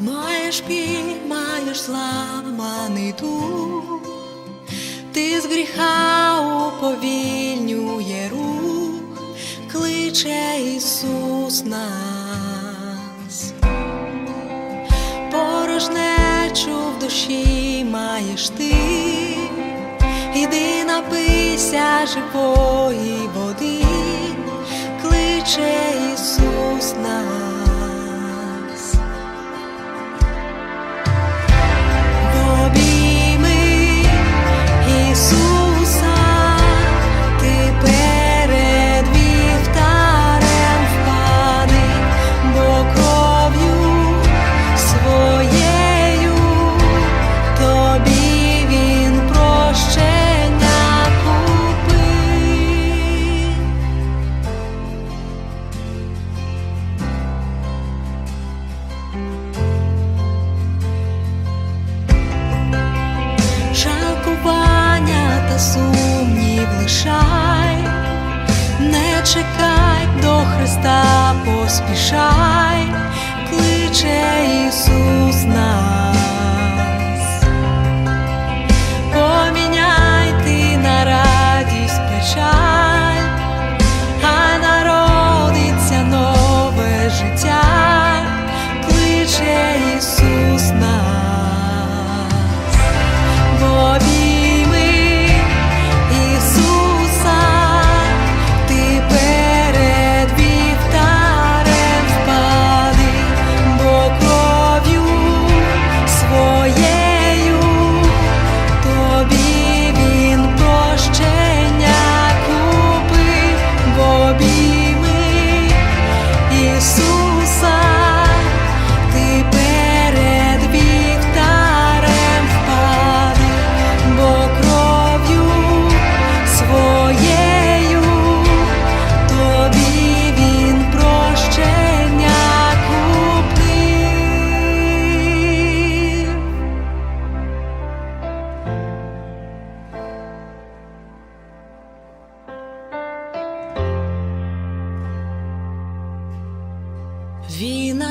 Маєш піймаєш сламаний дух, ти з гріха уповільнює рух, кличе Ісус нас, порожнечу в душі маєш ти. Напійся живої води, кличе Ісус нас. на сумнів лишай, не чекай до Христа поспішай.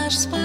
наш спаситель.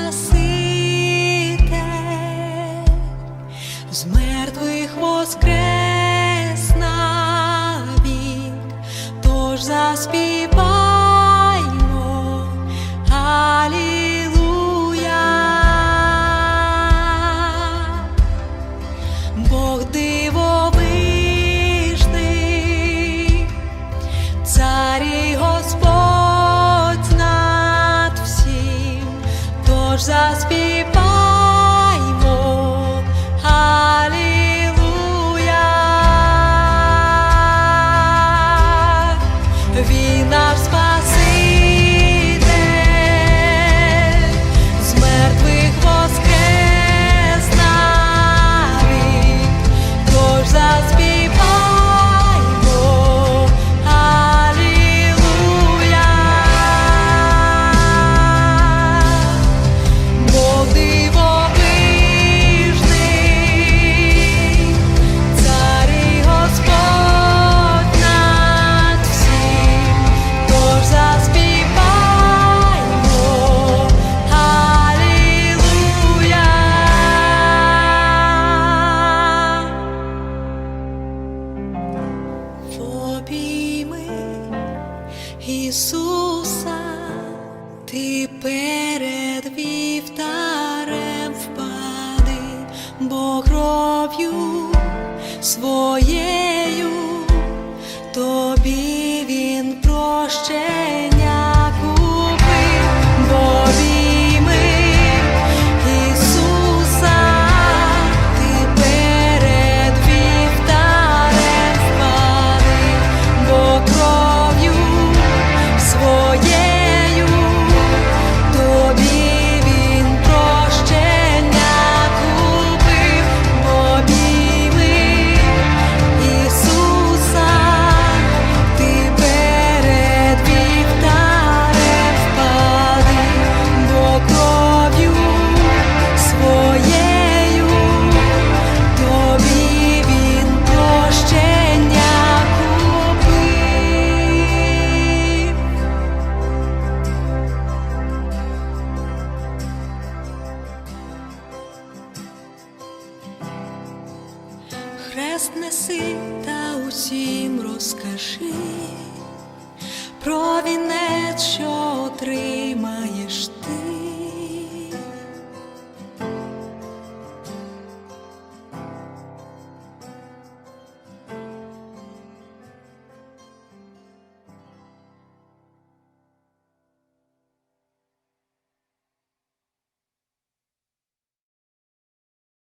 Ісуса, ти перед вівтарем впади, бо кров'ю своє. принеси та усім розкажи про вінець.